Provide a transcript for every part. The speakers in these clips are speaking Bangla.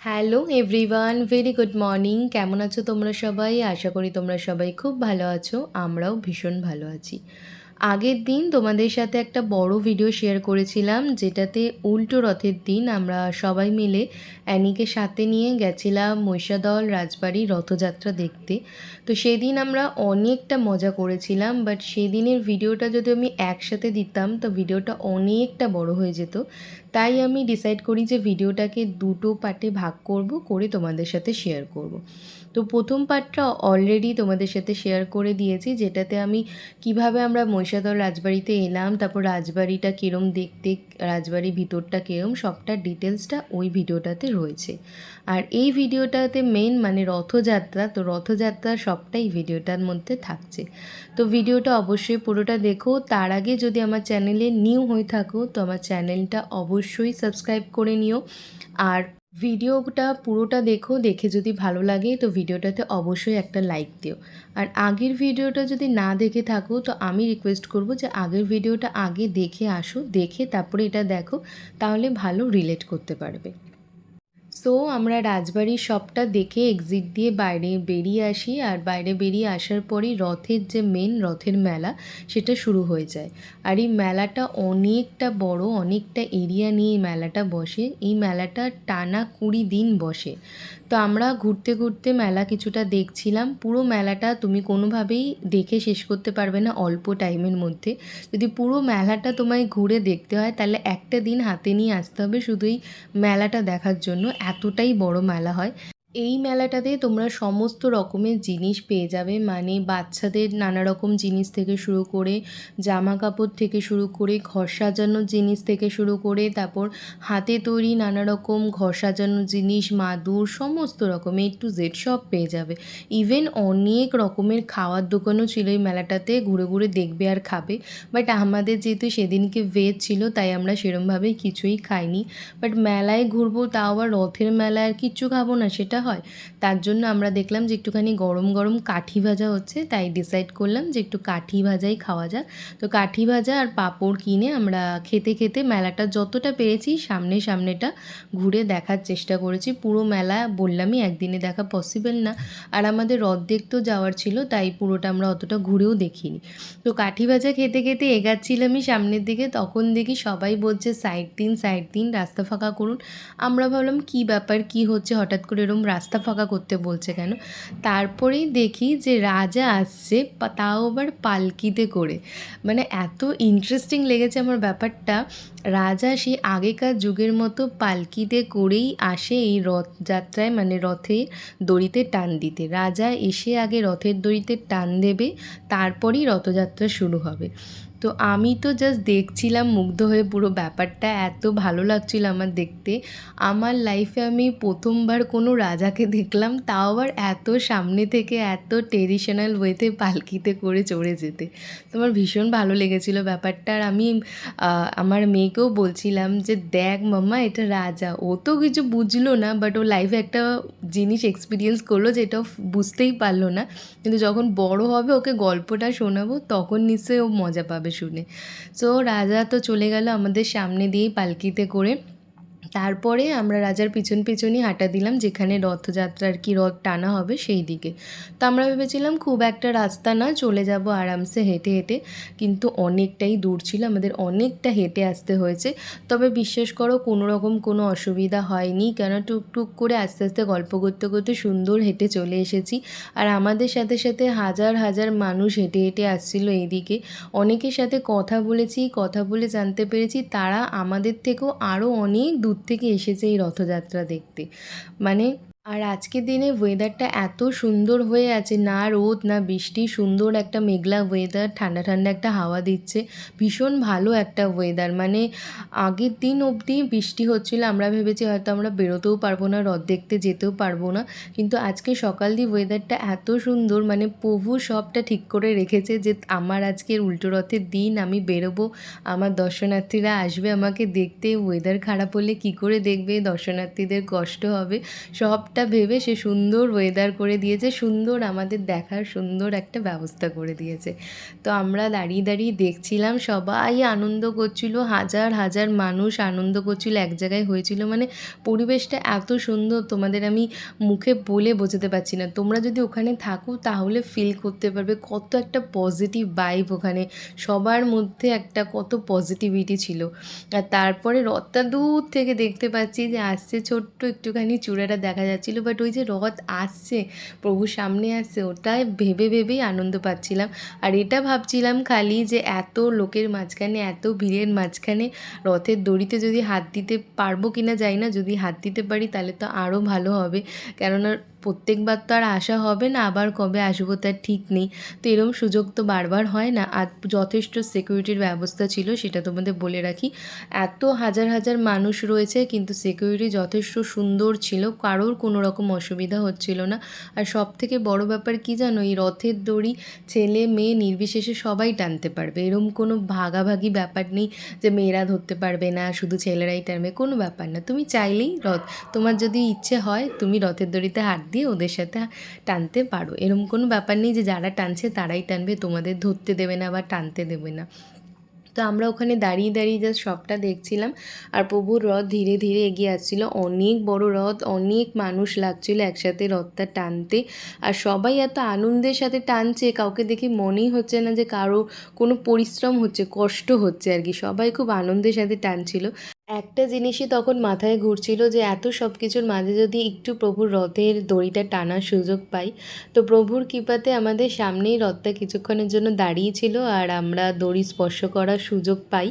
Hello everyone, very good morning. কেমন আছো তোমরা সবাই? আশা করি তোমরা সবাই খুব ভালো আছো, আমরাও ভীষণ ভালো আছি। আগের দিন তোমাদের সাথে একটা বড় ভিডিও শেয়ার করেছিলাম, যেটাতে উল্টো রথের দিন আমরা সবাই মিলে অ্যানিকে সাথে নিয়ে গেছিলাম মহিষাদল রাজবাড়ি রথযাত্রা দেখতে। তো সেদিন আমরা অনেকটা মজা করেছিলাম বাট সেদিনের ভিডিওটা যদি আমি একসাথে দিতাম, তো ভিডিওটা অনেকটা বড় হয়ে যেত। তাই আমি ডিসাইড করি যে ভিডিওটাকে দুটো পার্টে ভাগ করব, করে তোমাদের সাথে শেয়ার করব। তো প্রথম পার্টটা অলরেডি তোমাদের সাথে শেয়ার করে দিয়েছি, যেটাতে আমি কীভাবে আমরা মহিষাদল রাজবাড়িতে এলাম, তারপর রাজবাড়িটা কীরম দেখতে, রাজবাড়ির ভিতরটা কীরম, সবটা ডিটেলসটা ওই ভিডিওটাতে রয়েছে। আর এই ভিডিওটাতে মেন মানে রথযাত্রা, তো রথযাত্রা সবটাই ভিডিওটার মধ্যে থাকছে। তো ভিডিওটা অবশ্যই পুরোটা দেখো। তার আগে যদি আমার চ্যানেলে নিউ হয়ে থাকো, তো আমার চ্যানেলটা অবশ্যই সাবস্ক্রাইব করে নিও। আর ভিডিওটা পুরোটা দেখো, দেখে যদি ভালো লাগে তো ভিডিওটাতে অবশ্যই একটা লাইক দিও। আর আগের ভিডিওটা যদি না দেখে থাকো তো আমি রিকোয়েস্ট করব যে আগের ভিডিওটা আগে দেখে আসো, দেখে তারপরে এটা দেখো, তাহলে ভালো রিলেট করতে পারবে। সো আমরা রাজবাড়ির সবটা দেখে এক্সিট দিয়ে বাইরে বেরিয়ে আসি আর বাইরে বেরিয়ে আসার পরই রথের যে মেন রথের মেলা, সেটা শুরু হয়ে যায়। আর এই মেলাটা অনেকটা বড়, অনেকটা এরিয়া নিয়ে এই মেলাটা বসে। এই মেলাটা টানা কুড়ি দিন বসে। তো আমরা ঘুরতে ঘুরতে মেলা কিছুটা দেখছিলাম। পুরো মেলাটা তুমি কোনোভাবেই দেখে শেষ করতে পারবে না অল্প টাইমের মধ্যে। যদি পুরো মেলাটা তোমায় ঘুরে দেখতে হয়, তাহলে একটা দিন হাতে নিয়ে আসতে হবে শুধু এই মেলাটা দেখার জন্য। এতটাই বড় মেলা হয় এই মেলাটাতে তোমরা সমস্ত রকমের জিনিস পেয়ে যাবে। মানে বাচ্চাদের নানা রকম জিনিস থেকে শুরু করে জামা কাপড় থেকে শুরু করে, ঘর সাজানোর জিনিস থেকে শুরু করে, তারপর হাতে তৈরি নানা রকম ঘর সাজানোর জিনিস, মাদুর, সমস্ত রকম এ টু জেড সব পেয়ে যাবে। ইভেন অনেক রকমের খাওয়ার দোকানও ছিল এই মেলাটাতে, ঘুরে ঘুরে দেখবে আর খাবে। বাট আমাদের যেহেতু সেদিনকে ভেজ ছিল, তাই আমরা সেরমভাবে কিছুই খাইনি। বাট মেলায় ঘুরবো, তাও আবার রথের মেলায় আর কিচ্ছু খাব না, সেটা হয়। তার জন্য আমরা দেখলাম যে একটুখানি গরম গরম কাঠি ভাজা হচ্ছে, তাই ডিসাইড করলাম যে একটু কাঠি ভাজাই খাওয়া যাক। তো কাঠি ভাজা আর পাঁপড় কিনে আমরা খেতে খেতে মেলাটা যতটা পেরেছি সামনে সামনেটা ঘুরে দেখার চেষ্টা করেছি। পুরো মেলা বললামই একদিনে দেখা পসিবল না। আর আমাদের রথ দেখতেও যাওয়ার ছিল, তাই পুরোটা আমরা অতটা ঘুরেও দেখিনি। তো কাঠি ভাজা খেতে খেতে এগাচ্ছিলামই সামনের দিকে, তখন দেখি সবাই বলছে, সাইড দিন সাইড দিন, রাস্তা ফাঁকা করুন। আমরা ভাবলাম, কী ব্যাপার, কী হচ্ছে? হঠাৎ করে এরম রাস্তা ফাঁকা করতে বলছে কেন? তারপরেই দেখি যে রাজা আসছে তাও আবার পালকিতে করে। মানে এত ইন্টারেস্টিং লেগেছে আমার ব্যাপারটা। রাজা সেই আগেকার যুগের মতো পালকিতে করেই আসে এই রথযাত্রায় মানে রথে দড়িতে টান দিতে। রাজা এসে আগে রথের দড়িতে টান দেবে, তারপরেই রথযাত্রা শুরু হবে। তো আমি তো জাস্ট দেখছিলাম, মুগ্ধ হয়ে পুরো ব্যাপারটা, এত ভালো লাগছিল আমার দেখতে। আমার লাইফে আমি প্রথমবার কোনো রাজাকে দেখলাম, তাও আবার এত সামনে থেকে, এত ট্রেডিশনাল ওয়েতে পালকিতে করে চড়ে যেতে। তো আমার ভীষণ ভালো লেগেছিল ব্যাপারটা। আর আমি আমার মেয়েকেও বলছিলাম যে, দেখ মাম্মা, এটা রাজা। ও তো কিছু বুঝলো না বাট ও লাইফে একটা জিনিস এক্সপিরিয়েন্স করল যেটা বুঝতেই পারল না। কিন্তু যখন বড় হবে, ওকে গল্পটা শোনাবো, তখন নিশ্চয়ই ও মজা পাবে। শুনে সো রাজা তো চলে গেল আমাদের সামনে দিয়েই পালকিতে করে। তারপরে আমরা রাজার পিছন পিছনই হাঁটা দিলাম, যেখানে রথযাত্রার কি রথ টানা হবে সেই দিকে। তো আমরা ভেবেছিলাম খুব একটা রাস্তা না, চলে যাব আরামসে হেঁটে হেঁটে, কিন্তু অনেকটাই দূর ছিল, আমাদের অনেকটা হেঁটে আসতে হয়েছে। তবে বিশ্বাস করো, কোনো রকম কোনো অসুবিধা হয়নি, কেন টুকটুক করে আস্তে আস্তে গল্প করতে করতে সুন্দর হেঁটে চলে এসেছি। আর আমাদের সাথে সাথে হাজার হাজার মানুষ হেঁটে হেঁটে আসছিল এইদিকে। অনেকের সাথে কথা বলেছি, কথা বলে জানতে পেরেছি, তারা আমাদের থেকেও আরও অনেক দূর থেকে এসেছে এই রথযাত্রা দেখতে। মানে আর আজকের দিনে ওয়েদারটা এত সুন্দর হয়ে আছে, না রোদ, না বৃষ্টি, সুন্দর একটা মেঘলা ওয়েদার ঠান্ডা ঠান্ডা একটা হাওয়া দিচ্ছে, ভীষণ ভালো একটা ওয়েদার মানে আগের দিন অবধি বৃষ্টি হচ্ছিল, আমরা ভেবেছি হয়তো আমরা বেরোতেও পারব না রথ দেখতে যেতেও পারব না, কিন্তু আজকে সকাল দিয়ে ওয়েদারটা এত সুন্দর মানে প্রভু সবটা ঠিক করে রেখেছে যে আমার আজকের উল্টো রথের দিন, আমি বেরোবো, আমার দর্শনার্থীরা আসবে আমাকে দেখতে ওয়েদার খারাপ হলে কি করে দেখবে, দর্শনার্থীদের কষ্ট হবে সব সবটা ভেবে সে সুন্দর ওয়েদার করে দিয়েছে, সুন্দর আমাদের দেখার সুন্দর একটা ব্যবস্থা করে দিয়েছে। তো আমরা দাঁড়িয়ে দাঁড়িয়ে দেখছিলাম, সবাই আনন্দ করছিল, হাজার হাজার মানুষ আনন্দ করছিল, এক জায়গায় হয়েছিল। মানে পরিবেশটা এত সুন্দর, তোমাদের আমি মুখে বলে বোঝাতে পারছি না। তোমরা যদি ওখানে থাকো, তাহলে ফিল করতে পারবে কত একটা পজিটিভ ভাইব ওখানে। সবার মধ্যে একটা কত পজিটিভিটি ছিল। আর তারপরে রথটা দূর থেকে দেখতে পাচ্ছি যে আসছে ছোট্ট একটুখানি চূড়াটা দেখা যাচ্ছিল বাট ওই যে রথ আসছে, প্রভু সামনে আসছে, ওটাই ভেবে ভেবেই আনন্দ পাচ্ছিলাম। আর এটা ভাবছিলাম খালি যে এত লোকের মাঝখানে, এত ভিড়ের মাঝখানে রথের দড়িতে যদি হাত দিতে পারব কিনা, যাই না, যদি হাত দিতে পারি তাহলে তো আরও ভালো হবে। কেননা প্রত্যেকবার তো আর আসা হবে না, আবার কবে আসব তার ঠিক নেই। তো এরকম সুযোগ তো বারবার হয় না, আর যথেষ্ট সিকিউরিটির ব্যবস্থা ছিল সেটা তোমাদের বলে রাখি। এত হাজার হাজার মানুষ রয়েছে, কিন্তু সিকিউরিটি যথেষ্ট সুন্দর ছিল, কারোর কোনো রকম অসুবিধা হচ্ছিল না। আর সব থেকে বড় ব্যাপার কি জানো, এই রথের দড়ি ছেলে মেয়ে নির্বিশেষে সবাই টানতে পারবে। এরকম কোনো ভাগাভাগি ব্যাপার নেই যে মেয়েরা ধরতে পারবে না, শুধু ছেলেরাই টানবে, কোনো ব্যাপার না। তুমি চাইলেই রথ, তোমার যদি ইচ্ছে হয়, তুমি রথের দড়িতে হাত দিয়ে ওদের সাথে টানতে পারো। এরকম কোনো ব্যাপার নেই যে যারা টানছে তারাই টানবে, তোমাদের ধরতে দেবে না বা টানতে দেবে না। তো আমরা ওখানে দাঁড়িয়ে দাঁড়িয়ে জাস্ট সবটা দেখছিলাম আর প্রভুর রথ ধীরে ধীরে এগিয়ে আসছিল। অনেক বড় রথ, অনেক মানুষ লাগছিল একসাথে রথটা টানতে। আর সবাই এত আনন্দের সাথে টানছে, কাউকে দেখে মনেই হচ্ছে না যে কারও কোনো পরিশ্রম হচ্ছে, কষ্ট হচ্ছে আর কি। সবাই খুব আনন্দের সাথে টানছিল। একটা জিনিসই তখন মাথায় ঘুরছিল যে এত সব কিছুর মাঝে যদি একটু প্রভুর রথের দড়িটা টানার সুযোগ পাই, তো প্রভুর কৃপাতে আমাদের সামনেই রথটা কিছুক্ষণের জন্য দাঁড়িয়েছিল আর আমরা দড়ি স্পর্শ করার সুযোগ পাই।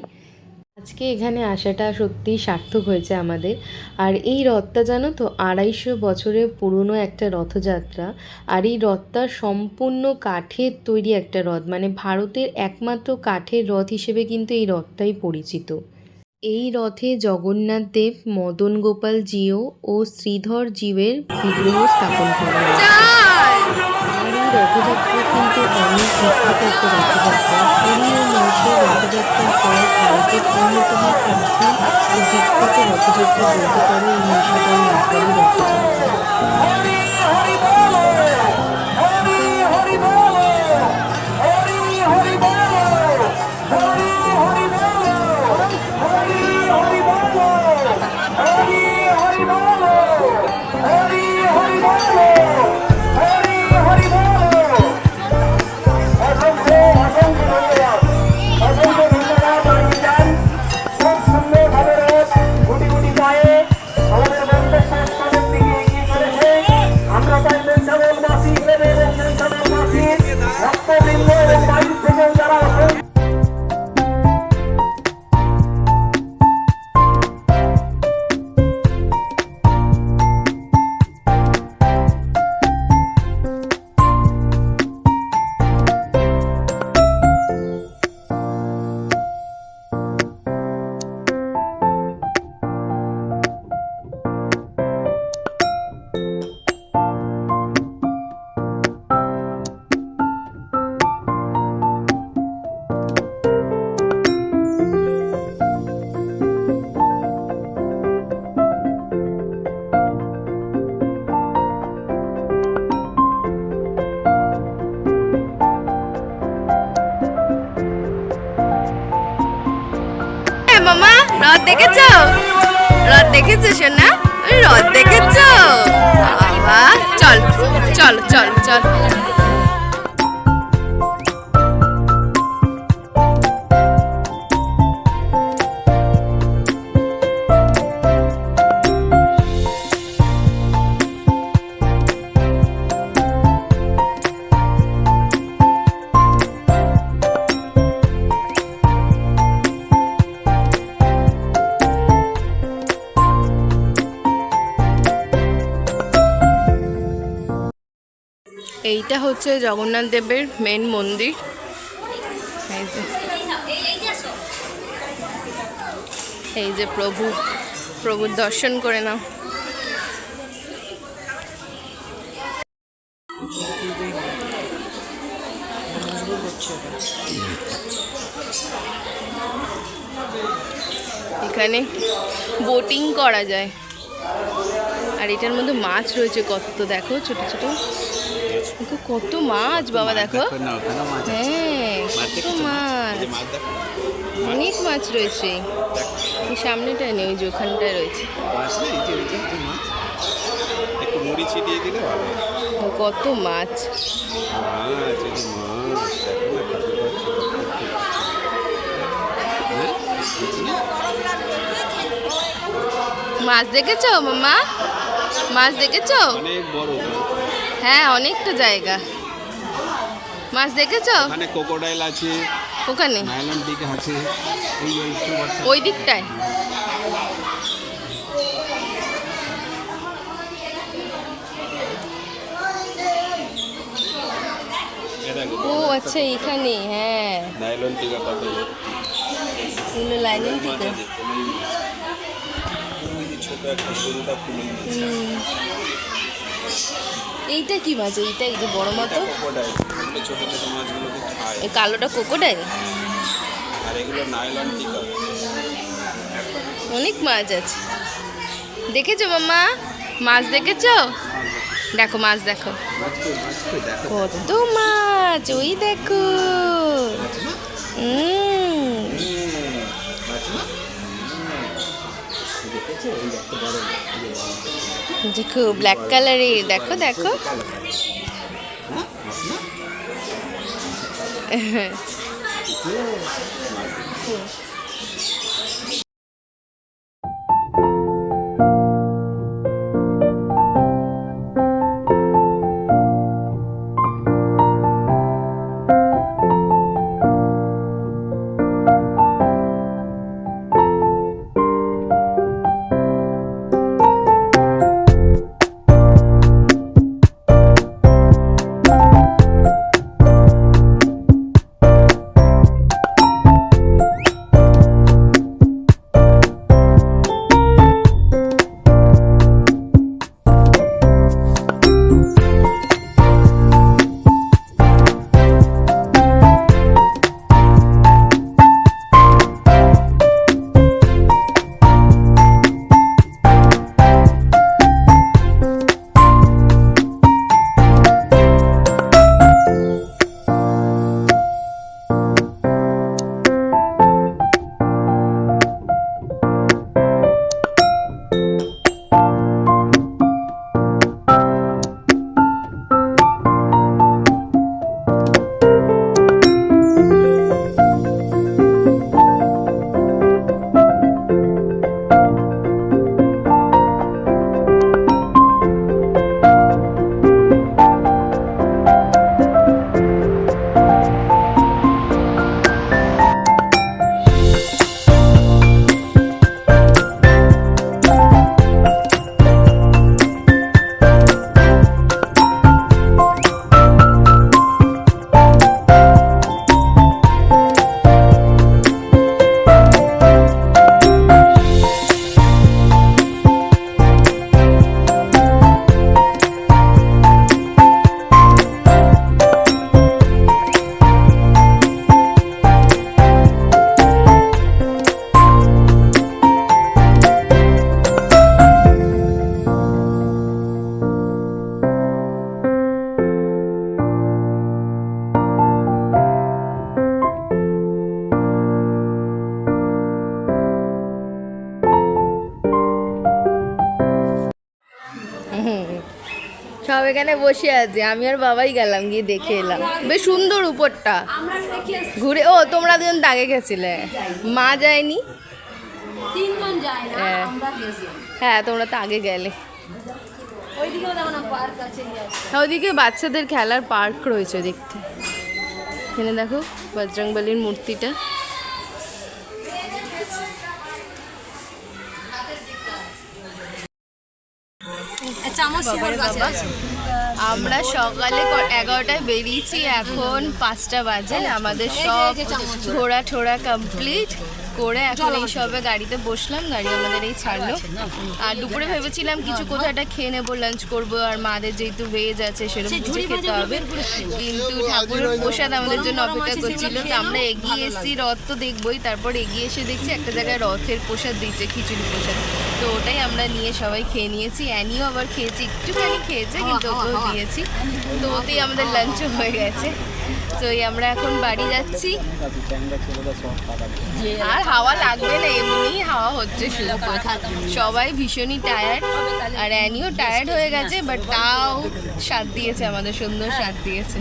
আজকে এখানে আসাটা সত্যিই সার্থক হয়েছে আমাদের। আর এই রথটা জানো তো, আড়াইশো বছরের পুরনো একটা রথযাত্রা। আর এই রথটা সম্পূর্ণ কাঠের তৈরি একটা রথ। মানে ভারতের একমাত্র কাঠের রথ হিসেবে কিন্তু এই রথটাই পরিচিত। এই রথে জগন্নাথ দেব, মদন গোপাল জিও ও শ্রীধর জীবের বিগ্রহ স্থাপন করা রথযাত্রা কিন্তু অনেক বিখ্যাত একটা রথযাত্রা। পুরী ও মহিষের রথযাত্রার পর ভারতের অন্যতম প্রাচীন ও বিখ্যাত রথযাত্রা বলতে পারো এই রথযাত্রা। রথ দেখেছ? রথ দেখেছ সোনা? রথ দেখেছ? বাবা। চল চল চল চল। এইটা হচ্ছে জগন্নাথ দেবের মেন মন্দির। এই যে। প্রভু প্রভুর দর্শন করে নাও। এখানে বোটিং করা যায়। আর এটার মধ্যে মাছ রয়েছে কত দেখো ছোট ছোট। কত মাছ বাবা দেখো। হ্যাঁ কত মাছ। অনেক মাছ রয়েছে। সামনেটায় নেই ওই যে ওখানটায় রয়েছে। কত মাছ। মাছ। হ্যাঁ? মাছ দেখেছ? মামা? মাছ দেখেছ? অনেক বড় হ্যাঁ অনেকটা জায়গা। মাছ দেখেছ? ওখানে কোকোডাইল আছে ওখানে? নাইলন দিকে আছে ওই দিকটায়? ও আচ্ছা এখানে হ্যাঁ। নাইলন টিকা কত। এগুলো মাছ থেকে আছে, ফুলুরি মাছ। ওই যে ছোট একটা সরুটা ফুলুরি মাছ। হুম। এইটা কি মাছ? এইটা এই যে বড় মতো এটা crocodile, এগুলো ছোট ছোট মাছগুলোকে খায়। এই কালোটা কোকোডাইল আর এগুলো নাইলন টিকা। অনেক মাছ আছে। দেখেছ মামা মাছ দেখেছ? দেখো মাছ দেখো। কত মাছ? ওই দেখো। উম, দেখো ব্ল্যাক কালারে দেখো দেখো। হ্যাঁ সব এখানে বসে আছে আমি আর বাবাই গেলাম গিয়ে দেখে এলাম। বেশ সুন্দর উপরটা। ঘুরে ও তোমরা দুজন দাগে গেছিলে। মা যায়নি? হ্যাঁ। হ্যাঁ তোমরা তো আগে গেলে। হ্যাঁ, ওদিকে বাচ্চাদের খেলার পার্ক রয়েছে দেখতে। এখানে দেখো বজরংবলির মূর্তিটা। আমার সকালে এগারোটায় বেরিয়েছি এখন পাঁচটা বাজে। আমাদের সব ঘোরা ঠোরা কমপ্লিট করে এখন এই সবে গাড়িতে বসলাম গাড়ি আমাদের এই ছাড়লো। আর দুপুরে ভেবেছিলাম কিছু কোথাও একটা খেয়ে নেব লাঞ্চ করব আর মাদের যেহেতু ভেজ আছে সেরকম কিছু খেতে হবে। কিন্তু ঠাকুরের প্রসাদ আমাদের জন্য অপেক্ষা করছিল তো আমরা এগিয়ে এসেছি রথ তো দেখবোই তারপর এগিয়ে এসে দেখছি একটা জায়গায় রথের প্রসাদ দিচ্ছে খিচুড়ি প্রসাদ। তো ওটাই আমরা নিয়ে সবাই খেয়ে নিয়েছি অ্যানিও আবার খেয়েছি একটুখানি খেয়েছে কিন্তু ওকেও দিয়েছি। তো ওতেই আমাদের লাঞ্চও হয়ে গেছে। তো আমরা এখন বাড়ি যাচ্ছি। আর হাওয়া লাগবে না এমনি হাওয়া হচ্ছে শুধু সবাই ভীষণই টায়ার্ড আর অ্যানিও টায়ার্ড হয়ে গেছে বাট তাও স্বাদ দিয়েছে আমাদের সুন্দর স্বাদ দিয়েছে।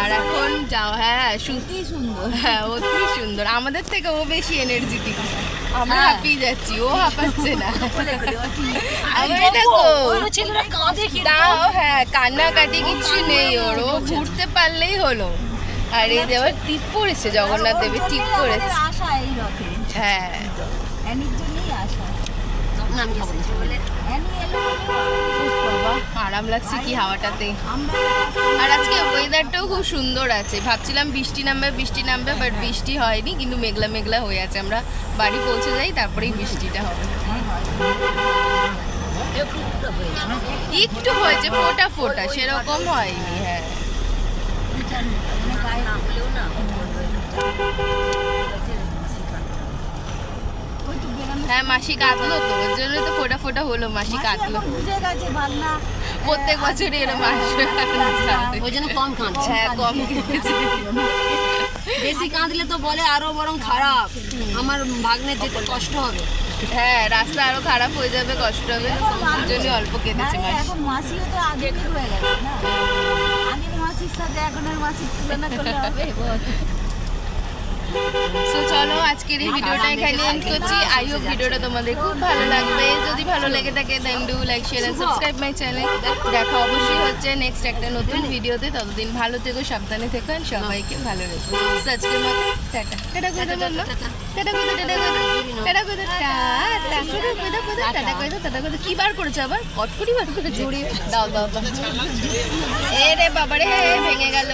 আর এখন যাও হ্যাঁ সত্যি সুন্দর। হ্যাঁ অতি সুন্দর। আমাদের থেকে ও বেশি এনার্জেটিক আমরা হাঁপিয়ে যাচ্ছি ও হাঁপাচ্ছে না। ছেলেরা কাঁদে তাও হ্যাঁ কান্নাকাটি কিছু নেই ওর ও ঘুরতে পারলেই হলো। আর এই যে আবার টিপ পড়েছে জগন্নাথ দেবের টিপ পড়েছে। হ্যাঁ অ্যানির জন্যই আশা নাম কি বলে অ্যানি এলো উফ বাবা আরাম লাগছে কি হাওয়াটাতে। আর আজকে ওয়েদারটাও খুব সুন্দর আছে। ভাবছিলাম বৃষ্টি নামবে বৃষ্টি নামবে বাট বৃষ্টি হয়নি কিন্তু মেঘলা মেঘলা হয়ে আছে। আমরা বাড়ি পৌঁছে যাই তারপরেই বৃষ্টিটা হবে। একটু হয়েছে ফোটা ফোটা সেরকম হয়নি হ্যাঁ। হ্যাঁ মাসি কাঁদলো তো ওর জন্য তো ফোটা ফোটা হলো মাসি কাঁদলো। বুঝে গেছে বান্না প্রত্যেক বছরই এরকম আসবে। ওই জন্য কম কাঁদছে। হ্যাঁ কম কেটেছে বেশি কাঁদলে তো বলে আরও বরং খারাপ। আমার ভাগ্নের যেতে কষ্ট হবে। হ্যাঁ রাস্তা আরও খারাপ হয়ে যাবে কষ্ট হবে। জন্য অল্প কেটেছে মাসি এখন মাসিও তো আধুনিক হয়ে গেছে না? আগের মাসির সাথে এখনের মাসির তুলনা করলে হবে? সো চলো আজকের এই ভিডিওটা এখানে এন্ড করছি। আই হোপ ভিডিওটা তোমাদের খুব ভালো লাগবে। যদি ভালো লেগে থাকে then do like share and subscribe my channel দেখা অবশ্যই হচ্ছে নেক্সট একটা নতুন ভিডিওতে। ততদিন ভালো থেকো সাবধানে থেকো and সবাইকে ভালো রেখো So, আজকের মতো টাটা। টাটা করে বলল টাটা করে টাটা করে টাটা করে টাটা করে করে করে টাটা করে টাটা। করে দাও। কি বার করেছে আবার? কটকটি বার করেছে? দাও দাও দাও। এ রে বাবারে ভেঙে গেল।